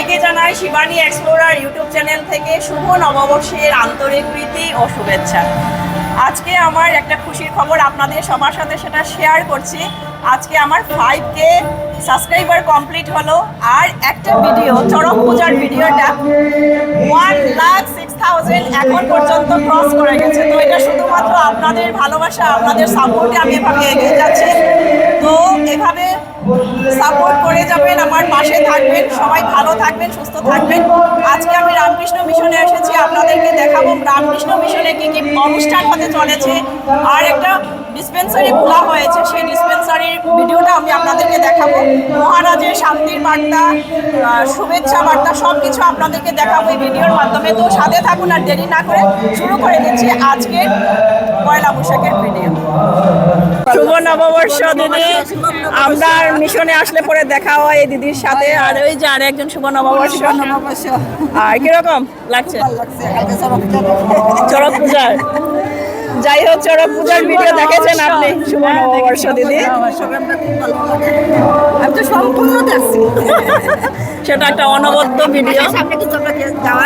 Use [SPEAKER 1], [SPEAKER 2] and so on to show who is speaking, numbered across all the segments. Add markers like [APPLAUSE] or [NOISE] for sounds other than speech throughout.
[SPEAKER 1] সবাইকে জানাই Shivani explorer YouTube channel থেকে শুভ নববর্ষের আন্তরিক প্রীতি ও শুভেচ্ছা। আজকে আমার একটা খুশির খবর আপনাদের সবার সাথে সেটা শেয়ার করছি। আজকে আমার ফাইভ কে সাবস্ক্রাইবার কমপ্লিট হলো আর একটা ভিডিও চরম পূজার ভিডিওটা ওয়ান লাখ সিক্স থাউজেন্ড এখন পর্যন্ত ক্রস করে গেছে। তো এটা শুধুমাত্র আপনাদের ভালোবাসা, আপনাদের সাপোর্টে আমি এভাবে এগিয়ে যাচ্ছি। তো এভাবে সাপোর্ট করে যাবেন, আমার পাশে থাকবেন, সবাই ভালো থাকবেন, সুস্থ থাকবেন। আজকে আমি রামকৃষ্ণ মিশনে এসেছি, আপনাদেরকে দেখাবো রামকৃষ্ণ মিশনে কি কি অনুষ্ঠান হতে চলেছে। আর একটা ডিসপেন্সারি খোলা হয়েছে, সেই ডিসপেন্সারির ভিডিওটা আমি আপনাদেরকে দেখাবো। মহারাজের শান্তির বার্তা শুভেচ্ছা বার্তা সব কিছু আপনাদেরকে দেখাবো এই ভিডিওর মাধ্যমে। তো সাথে থাকুন আর দেরি না করে শুরু করে দিচ্ছি আজকের পয়লা বৈশাখের ভিডিও শুভ নববর্ষ দিদি। আমরা মিশনে আসলে পরে দেখা হয় এই দিদির সাথে। আর ওই যে আর একজন শুভ নববর্ষ আর কীরকম? লাগছে। চড়ক পূজার যাই হোক চড়ক পূজার ভিডিও দেখেছেন আপনি? শুভ নববর্ষ দিদি।
[SPEAKER 2] আমি তো সম্পূর্ণ দেখছি [LAUGHS]
[SPEAKER 1] সেটা একটা অনবদ্য ভিডিও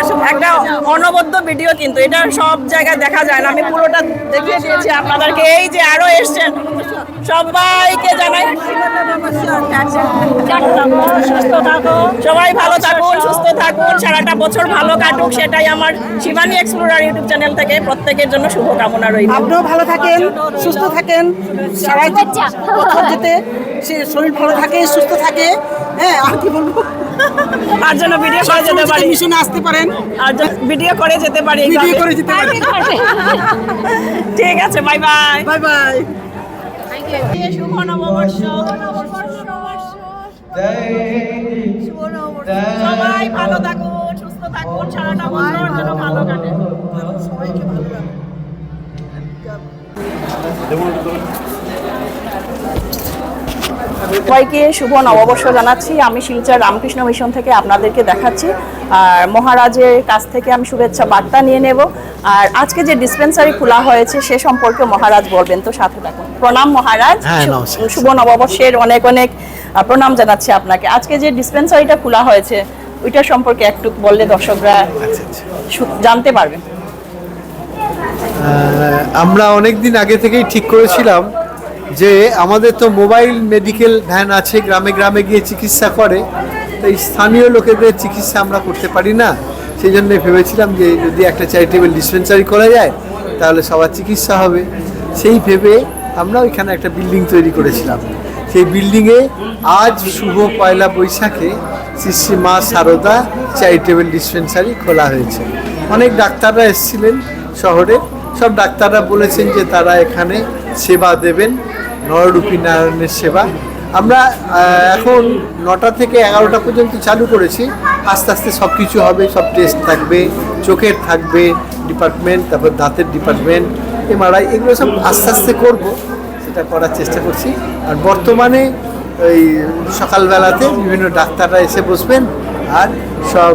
[SPEAKER 2] সময়
[SPEAKER 1] একটা অনবদ্য ভিডিও কিন্তু। এটা সব জায়গায় দেখা যায় না। আমি পুরোটা দেখিয়ে দিয়েছি আপনাদেরকে। এই যে আরও এসছেন। সবাইকে জানাই। সবাই ভালো থাকুন সুস্থ থাকুন। সারাটা বছর ভালো কাটুক সেটাই আমার শিবানী এক্সপ্লোরার ইউটিউব চ্যানেল থেকে। প্রত্যেকের জন্য শুভকামনা রইল।
[SPEAKER 2] আপনিও ভালো থাকেন সুস্থ থাকেন। সবাই যেতে সে শরীর ভালো থাকে সুস্থ থাকে। হ্যাঁ আর কি বলব?
[SPEAKER 1] আর জন্য ভিডিও করে যেতে পারি।
[SPEAKER 2] মিশনে আসতে পারেন।
[SPEAKER 1] আর ভিডিও করে যেতে পারি
[SPEAKER 2] ভিডিও করে যেতে পারেন।
[SPEAKER 1] ঠিক আছে বাই বাই
[SPEAKER 2] বাই বাই
[SPEAKER 1] শুভ নববর্ষ সবাই ভালো থাকুন সুস্থ থাকুন সারাটা বছর যেন ভালো কাটে। সবাইকে শুভ নববর্ষ জানাচ্ছি। আমি শিলচর রামকৃষ্ণ মিশন থেকে আপনাদেরকে দেখাচ্ছি। আর মহারাজের কাছ থেকে আমি শুভেচ্ছা বার্তা নিয়ে নেব। আর আজকে যে ডিসপেন্সারি খোলা হয়েছে সে সম্পর্কে মহারাজ বলবেন। তো সাথে থাকুন। প্রণাম মহারাজ।
[SPEAKER 3] হ্যাঁ।
[SPEAKER 1] শুভ নববর্ষের অনেক অনেক প্রণাম জানাচ্ছি আপনাকে। আজকে যে ডিসপেন্সারিটা খোলা হয়েছে ওইটা সম্পর্কে একটু বললে দর্শকরা
[SPEAKER 3] আচ্ছা আচ্ছা।
[SPEAKER 1] জানতে পারবেন।
[SPEAKER 3] আমরা অনেক দিন আগে থেকেই ঠিক করেছিলাম যে আমাদের তো মোবাইল মেডিকেল ভ্যান আছে, গ্রামে গ্রামে গিয়ে চিকিৎসা করে। তো এই স্থানীয় লোকেদের চিকিৎসা আমরা করতে পারি না। সেই জন্য ভেবেছিলাম যে যদি একটা চ্যারিটেবল ডিসপেন্সারি করা যায়, তাহলে সবার চিকিৎসা হবে। সেই ভেবে আমরা ওইখানে একটা বিল্ডিং তৈরি করেছিলাম। সেই বিল্ডিংয়ে আজ শুভ পয়লা বৈশাখে শ্রী মা সারদা চ্যারিটেবল ডিসপেন্সারি খোলা হয়েছে। অনেক ডাক্তাররা এসেছিলেন শহরে। সব ডাক্তাররা বলেছেন যে তারা এখানে সেবা দেবেন নররূপী নারায়ণের সেবা। আমরা এখন নটা থেকে এগারোটা পর্যন্ত চালু করেছি। আস্তে আস্তে সব কিছু হবে, সব টেস্ট থাকবে, চোখের থাকবে ডিপার্টমেন্ট তারপর দাঁতের ডিপার্টমেন্ট এমআরআই এগুলো সব আস্তে আস্তে করব, সেটা করার চেষ্টা করছি। আর বর্তমানে ওই সকালবেলাতে বিভিন্ন ডাক্তাররা এসে বসবেন, আর সব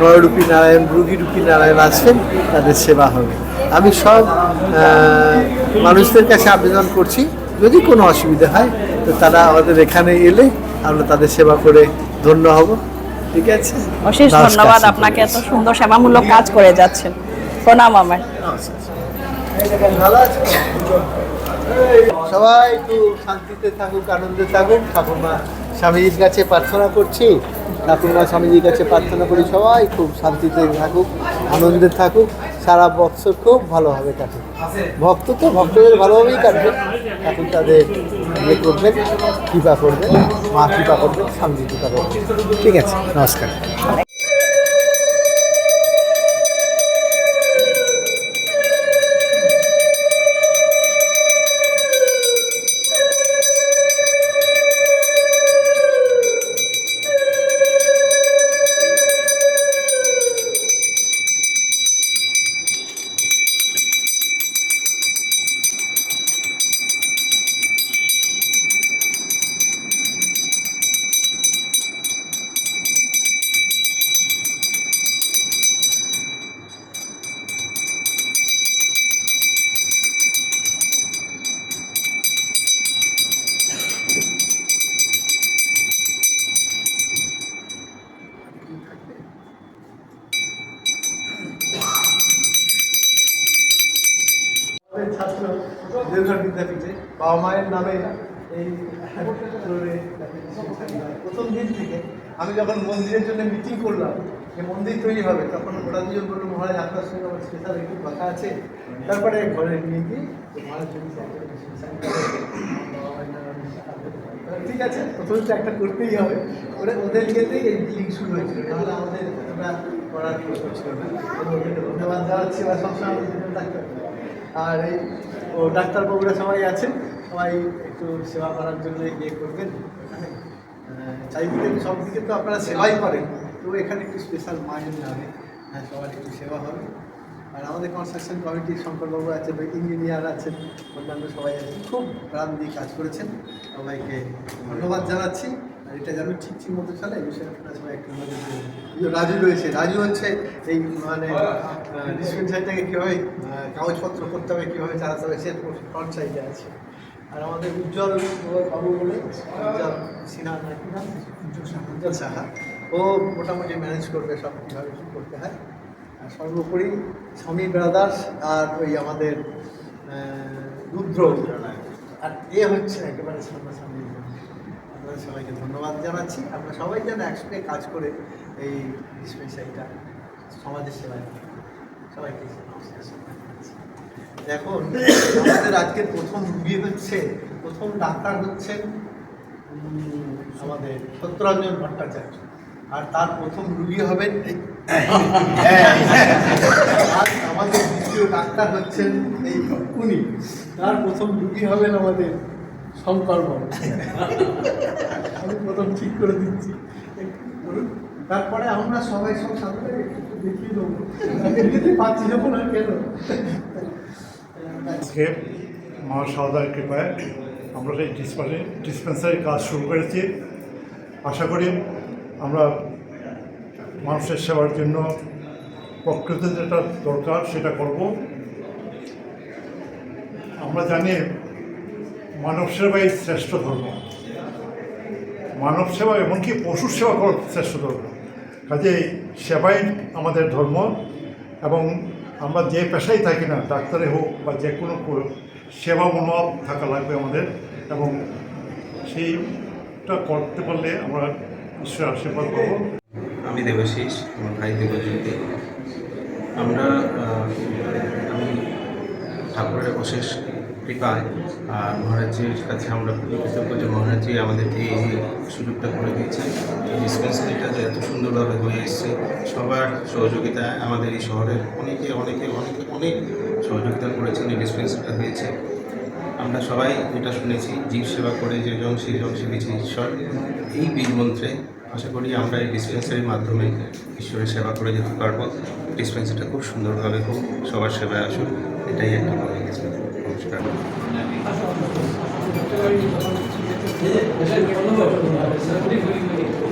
[SPEAKER 3] নয়রূপী নারায়ণ, রুগীরূপী নারায়ণ আসবেন, তাদের সেবা হবে। আমি সব মানুষদের কাছে আবেদন করছি। যদি কোনো অসুবিধা হয় তো তারা আমাদের এখানে এলে আমরা তাদের সেবা করে ধন্য হব। ঠিক আছে?
[SPEAKER 1] অশেষ ধন্যবাদ আপনাকে এত সুন্দর সেবামূলক কাজ করে যাচ্ছেন। প্রণাম আমার
[SPEAKER 3] সবাই একটু শান্তিতে থাকুক আনন্দে থাকুক। ঠাকুরমা স্বামীজির কাছে প্রার্থনা করছি। ঠাকুরমা স্বামীজির কাছে প্রার্থনা করি সবাই খুব শান্তিতে থাকুক আনন্দে থাকুক। সারা বৎসর খুব ভালোভাবে কাটে। ভক্ত তো ভক্তদের ভালোভাবেই কাটবে এখন তাদের ইয়ে করবেন, কৃপা করবেন, মা কৃপা করবেন, স্বামী কৃপা করবেন। ঠিক আছে, নমস্কার। দেওঘর বিদ্যাপীঠে বাবা মায়ের নামে এই প্রথম দিন থেকে আমি যখন মন্দিরের জন্য মিটিং করলাম, যে মন্দির তৈরি হবে, তখন ওরা দুজন বলল, মহারাজ, আপনার সঙ্গে আমার স্পেশাল একটু কথা আছে। তারপরে ঘরে নিয়ে গিয়ে মহারাজ ঠিক আছে, প্রথমে তো একটা করতেই হবে। ওরা ওদের ইয়েতেই এই লিঙ্ক শুরু হয়েছিল। নাহলে আমাদের এতটা করার প্রশ্ন ছিল না ধন্যবাদ জানাচ্ছি বা সবসময় ডাক্তার আর এই ও ডাক্তারবাবুরা সবাই আছেন। সবাই একটু সেবা করার জন্য ইয়ে করবেন। চারিদিকে সব দিকে তো আপনারা সেবাই করেন। তো এখানে একটু স্পেশাল মাইন্ড হবে হ্যাঁ সবার একটু সেবা হবে। আর আমাদের কনস্ট্রাকশন কমিটির শঙ্করবাবু আছেন ইঞ্জিনিয়ার আছেন, অন্যান্য সবাই আছেন। খুব প্রাণ দিয়ে কাজ করেছেন। সবাইকে ধন্যবাদ জানাচ্ছি। এটা যেন ঠিক ঠিক মতো চলে এই বিষয়ে রাজু রয়েছে রাজু হচ্ছে এই মানে ডিসপেন্সারিটাকে কীভাবে কাগজপত্র করতে হবে কীভাবে চালাতে হবে সে ফ্রন্ট সাইডে আছে। আর আমাদের উজ্জ্বল বাবু বলে উজ্জ্বল সিনহা নাকি নাম? উজ্জ্বল সাহা। ও মোটামুটি ম্যানেজ করবে সব কীভাবে কী করতে হয়। আর সর্বোপরি স্বামী ব্রাদার্স আর ওই আমাদের রুদ্র। আর এ হচ্ছে একেবারে সামনাসামনি আপনাদের সবাইকে ধন্যবাদ জানাচ্ছি। আপনারা সবাই যেন একসঙ্গে কাজ করে এই ডিসপেন্সারিটা সমাজের সেবায়। সবাইকে এখন আমাদের আজকের প্রথম রুগী হচ্ছে, প্রথম ডাক্তার হচ্ছেন আমাদের সত্যরঞ্জন ভট্টাচার্য। আর তার প্রথম রুগী হবেন, আর আমাদের দ্বিতীয় ডাক্তার হচ্ছেন এই উনি। তার প্রথম রুগী হবেন আমাদের বাবু আমি প্রথম ঠিক করে দিচ্ছি। তারপরে আমরা সবাই সব সাথে দেখিয়ে দেবো। পাচ্ছি যখন আর কেন?
[SPEAKER 4] আজকে মা সারদার কৃপায় আমরা এই ডিসপেন্সারি ডিসপেন্সারির কাজ শুরু করেছি। আশা করি আমরা মানুষের সেবার জন্য প্রকৃত যেটা দরকার সেটা করব। আমরা জানি মানব সেবাই শ্রেষ্ঠ ধর্ম। মানব সেবা এমনকি পশু সেবা করার শ্রেষ্ঠ ধর্ম। কাজেই সেবাই আমাদের ধর্ম এবং আমরা যে পেশায় থাকি না, ডাক্তারে হোক বা যে কোনো সেবা মনোভাব থাকা লাগবে আমাদের এবং সেইটা করতে পারলে আমরা ঈশ্বরের আশীর্বাদ পাবো।
[SPEAKER 5] আমি দেবাশিস, আমার ভাই দেবজ্যোতি। আমরা আমি ঠাকুরের অশেষ কৃপায় আর মহারাজের কাছে আমরা খুবই কৃতজ্ঞ যে মহারাজজি আমাদেরকে এই সুযোগটা করে দিয়েছে এই ডিসপেন্সারিটা যে এত সুন্দরভাবে হয়ে এসছে, সবার সহযোগিতায় আমাদের এই শহরের অনেকে অনেকে অনেকে, অনেক সহযোগিতা করেছেন, এই ডিসপেন্সারিটা হয়েছে। আমরা সবাই এটা শুনেছি, জীব সেবা করে যে জন সেই জন সেবিছে ঈশ্বর। এই বীজ মন্ত্রে আশা করি আমরা এই ডিসপেন্সারির মাধ্যমে ঈশ্বরের সেবা করে যেতে পারব। ডিসপেন্সারিটা খুব সুন্দরভাবে হোক, সবার সেবায় আসুক, এটাই একটা মনে গেছে নমস্কার
[SPEAKER 1] খুব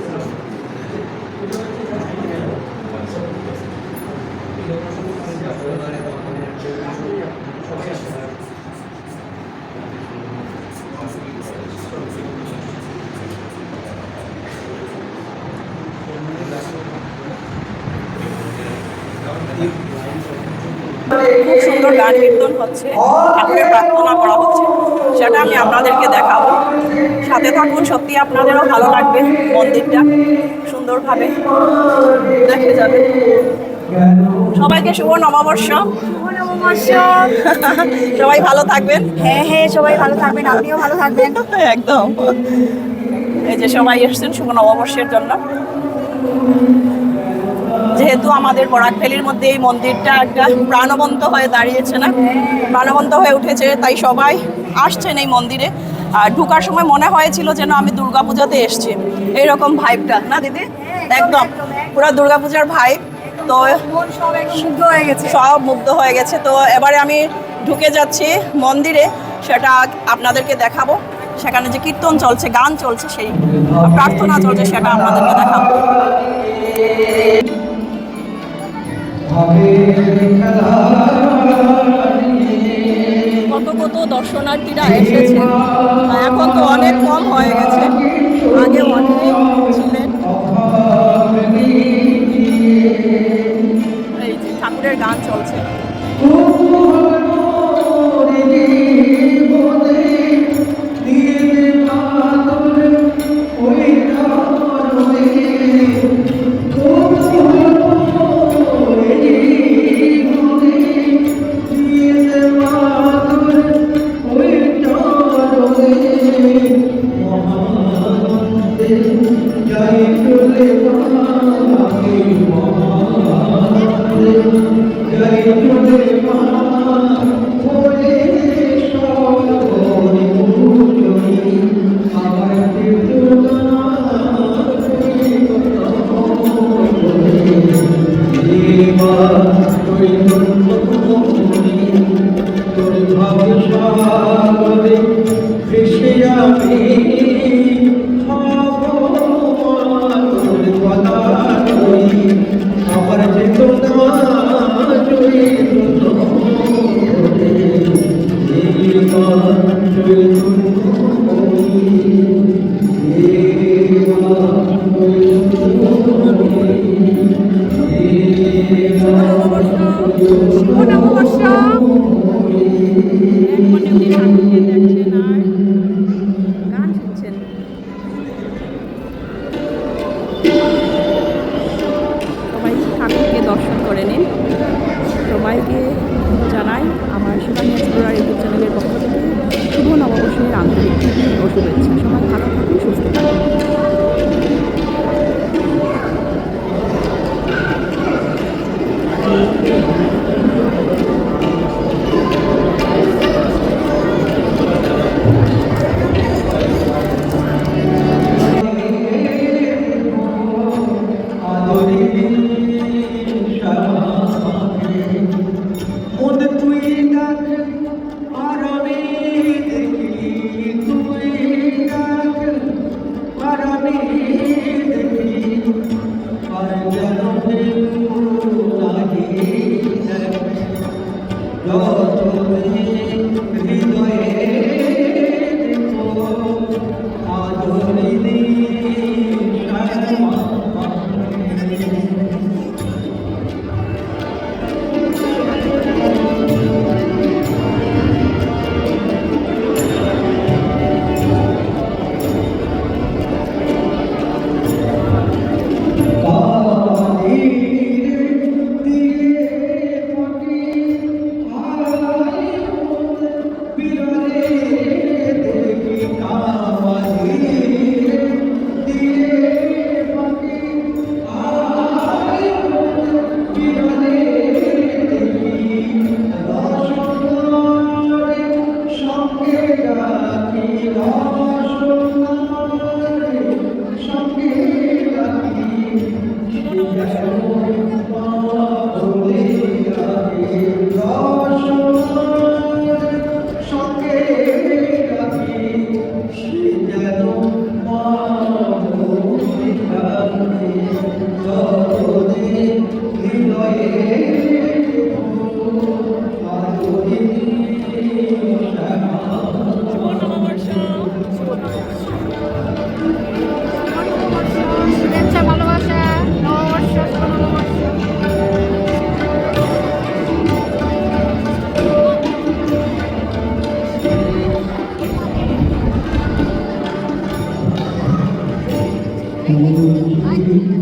[SPEAKER 1] সুন্দর গান কীর্তন হচ্ছে ঠাকুরের প্রার্থনা করা হচ্ছে সেটা আমি আপনাদেরকে দেখাবো। সাথে থাকুন সত্যি আপনাদেরও ভালো লাগবে মন্দিরটা সুন্দরভাবে দেখে যাবে সবাইকে শুভ নববর্ষ। [LAUGHS] সবাই ভালো থাকবেন।
[SPEAKER 6] হ্যাঁ হ্যাঁ সবাই ভালো থাকবেন আপনিও ভালো থাকবেন। [LAUGHS]
[SPEAKER 1] একদম। এই যে সবাই এসছেন শুভ নববর্ষের জন্য। যেহেতু আমাদের বরাকভ্যালির মধ্যে এই মন্দিরটা একটা প্রাণবন্ত হয়ে দাঁড়িয়েছে না? প্রাণবন্ত হয়ে উঠেছে, তাই সবাই আসছেন এই মন্দিরে। আর ঢুকার সময় মনে হয়েছিল যেন আমি দুর্গাপূজাতে এসছি। এইরকম ভাইবটা না দিদি? একদম, পুরো দুর্গাপূজার ভাইব তো
[SPEAKER 6] হয়ে গেছে
[SPEAKER 1] সব মুগ্ধ হয়ে গেছে। তো এবারে আমি ঢুকে যাচ্ছি মন্দিরে, সেটা আপনাদেরকে দেখাবো। সেখানে যে কীর্তন চলছে, গান চলছে, সেই প্রার্থনা চলছে, সেটা আপনাদেরকে দেখাবো। কত কত দর্শনার্থীরা এসেছে। এখন তো অনেক কম হয়ে গেছে। আগে অনেক ছিলেন। এই যে ঠাকুরের গান চলছে।
[SPEAKER 7] Thank you.
[SPEAKER 8] Ai,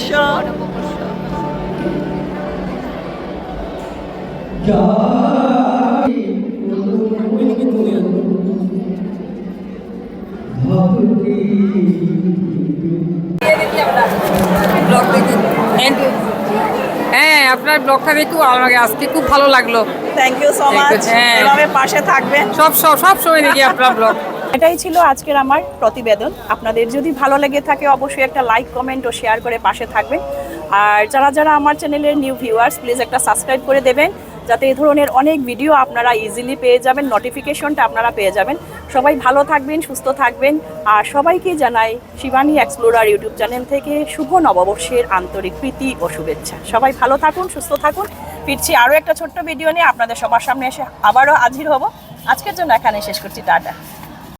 [SPEAKER 8] অবশ্য হ্যাঁ আপনার ব্লগটা দেখে আজকে খুব ভালো লাগল।
[SPEAKER 7] থ্যাংক ইউ সো মাচ এভাবে পাশে থাকবেন।
[SPEAKER 8] সব সব সব সময় দেখি আপনার ব্লগ।
[SPEAKER 1] এটাই ছিল আজকের আমার প্রতিবেদন। আপনাদের যদি ভালো লেগে থাকে, অবশ্যই একটা লাইক কমেন্ট ও শেয়ার করে পাশে থাকবেন। আর যারা যারা আমার চ্যানেলের নিউ ভিউয়ার্স প্লিজ একটা সাবস্ক্রাইব করে দেবেন। যাতে এই ধরনের অনেক ভিডিও আপনারা ইজিলি পেয়ে যাবেন নোটিফিকেশনটা আপনারা পেয়ে যাবেন। সবাই ভালো থাকবেন, সুস্থ থাকবেন। আর সবাইকে জানাই শিবানী এক্সপ্লোরার ইউটিউব চ্যানেল থেকে শুভ নববর্ষের আন্তরিক প্রীতি ও শুভেচ্ছা। সবাই ভালো থাকুন, সুস্থ থাকুন। ফিরছি আরও একটা ছোট্ট ভিডিও নিয়ে। আপনাদের সবার সামনে এসে আবারও হাজির হব। আজকের জন্য এখানে শেষ করছি। টাটা।